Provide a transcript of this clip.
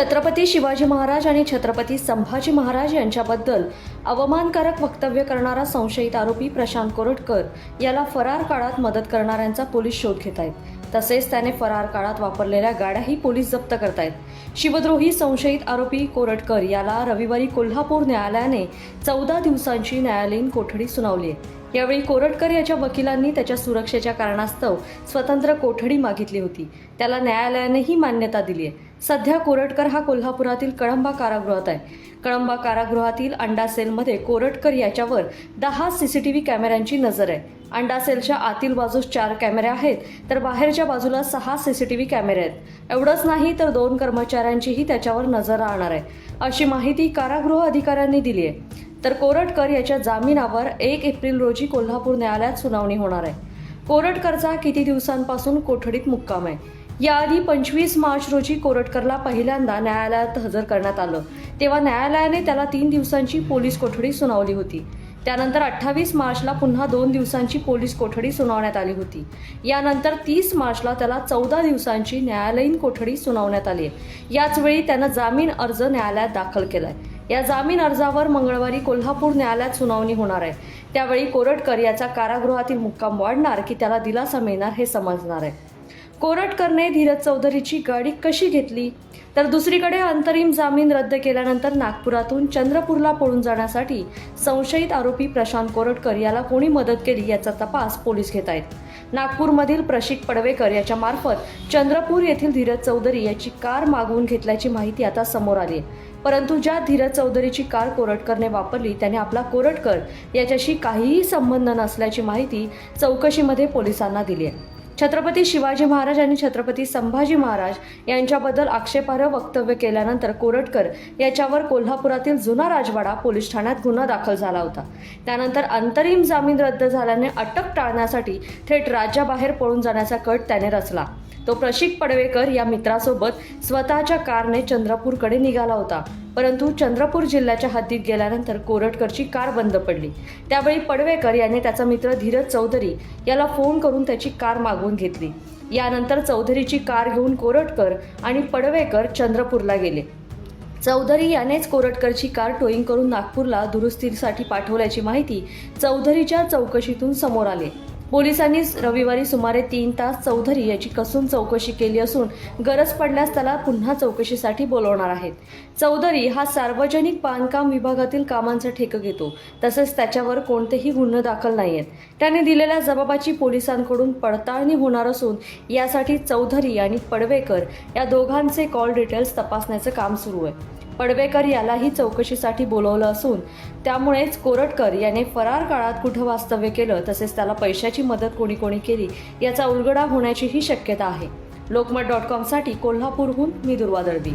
छत्रपती शिवाजी महाराज आणि छत्रपती संभाजी महाराज यांच्याबद्दल अवमानकारक वक्तव्य करणारा संशयित आरोपी प्रशांत कोरटकर याला फरार काळात मदत करणाऱ्यांचा पोलीस शोध घेत आहेत तसेच त्याने फरार काळात वापरलेल्या गाड्याही पोलीस जप्त करतायत. शिवद्रोही संशयित आरोपी कोरटकर याला रविवारी कोल्हापूर न्यायालयाने चौदा दिवसांची न्यायालयीन कोठडी सुनावली आहे यावेळी कोरटकर याच्या वकिलांनी त्याच्या सुरक्षेच्या कारणास्तव स्वतंत्र कोठडी मागितली होती. त्याला न्यायालयानेही मान्यता दिली आहे सध्या कोरटकर हा कोल्हापुरातील कळंबा कारागृहात आहे. कळंबा कारागृहातील अंडा सेलमध्ये कोरटकर याच्यावर दहा सीसीटीव्ही कॅमेऱ्यांची नजर आहे. अंडा सेलच्या आतील बाजूस चार कॅमेरे आहेत तर बाहेरच्या बाजूला सहा सीसीटीव्ही कॅमेरे आहेत. एवढंच नाही तर दोन कर्मचाऱ्यांचीही त्याच्यावर नजर राहणार आहे अशी माहिती कारागृह अधिकाऱ्यांनी दिली आहे. तर कोरटकर याच्या जामिनावर एक एप्रिल रोजी कोल्हापूर न्यायालयात सुनावणी होणार आहे. कोरटकरचा किती दिवसांपासून कोठडीत मुक्काम आहे? याआधी पंचवीस मार्च रोजी कोरटकरला पहिल्यांदा न्यायालयात हजर करण्यात आलं. तेव्हा न्यायालयाने त्याला तीन दिवसांची पोलीस कोठडी सुनावली होती. त्यानंतर अठ्ठावीस मार्चला पुन्हा दोन दिवसांची पोलीस कोठडी सुनावण्यात आली होती. यानंतर तीस मार्चला त्याला चौदा दिवसांची न्यायालयीन कोठडी सुनावण्यात आली आहे. याचवेळी त्यानं जामीन अर्ज न्यायालयात दाखल केलाय. या जामीन अर्जावर मंगळवारी कोल्हापूर न्यायालयात सुनावणी होणार आहे. त्यावेळी कोरटकर याचा कारागृहातील मुक्काम वाढणार की त्याला दिलासा मिळणार हे समजणार आहे. कोरटकरने धीरज चौधरीची गाडी कशी घेतली? तर दुसरीकडे अंतरिम जामीन रद्द केल्यानंतर नागपुरातून चंद्रपूरला पळून जाण्यासाठी संशयित आरोपी प्रशांत कोरटकर याला कोणी मदत केली याचा तपास पोलीस घेत आहेत. नागपूरमधील प्रशिक पडवेकर याच्या मार्फत चंद्रपूर येथील धीरज चौधरी याची कार मागवून घेतल्याची माहिती आता समोर आली आहे. परंतु ज्या धीरज चौधरीची कार कोरटकरने वापरली त्याने आपला कोरटकर याच्याशी काहीही संबंध नसल्याची माहिती चौकशीमध्ये पोलिसांना दिली आहे. छत्रपती शिवाजी महाराज आणि छत्रपती संभाजी महाराज यांच्याबद्दल आक्षेपार्ह वक्तव्य केल्यानंतर कोरटकर याच्यावर कोल्हापुरातील जुना राजवाडा पोलीस ठाण्यात गुन्हा दाखल झाला होता. त्यानंतर अंतरिम जामीन रद्द झाल्याने अटक टाळण्यासाठी थेट राज्याबाहेर पळून जाण्याचा कट त्याने रचला. तो प्रशिक पडवेकर या मित्रासोबत स्वतःच्या कारने चंद्रपूरकडे निघाला होता. परंतु चंद्रपूर जिल्ह्याच्या हद्दीत गेल्यानंतर कोरटकरची कार बंद पडली. त्यावेळी पडवेकर याने त्याचा मित्र धीरज चौधरी याला फोन करून त्याची कार मागवून घेतली. यानंतर चौधरीची कार घेऊन कोरटकर आणि पडवेकर चंद्रपूरला गेले. चौधरी यानेच कोरटकरची कार टोईंग करून नागपूरला दुरुस्तीसाठी पाठवल्याची माहिती चौधरीच्या चौकशीतून समोर आली. पोलिसांनी रविवारी सुमारे तीन तास चौधरी याची कसून चौकशी केली असून गरज पडल्यास त्याला पुन्हा चौकशीसाठी बोलवणार आहेत. चौधरी हा सार्वजनिक बांधकाम विभागातील कामांचा ठेक घेतो तसेच त्याच्यावर कोणतेही गुन्हे दाखल नाही आहेत त्याने दिलेल्या जबाबाची पोलिसांकडून पडताळणी होणार असून यासाठी चौधरी आणि पडवेकर या दोघांचे कॉल डिटेल्स तपासण्याचं काम सुरू आहे. पडवेकर यालाही चौकशीसाठी बोलवलं असून त्यामुळेच कोरटकर याने फरार काळात कुठं वास्तव्य केलं तसेच त्याला पैशाची मदत कोणी कोणी केली याचा उलगडा होण्याचीही शक्यता आहे. लोकमत डॉट कॉमसाठी कोल्हापूरहून मी दुर्वा दळवी.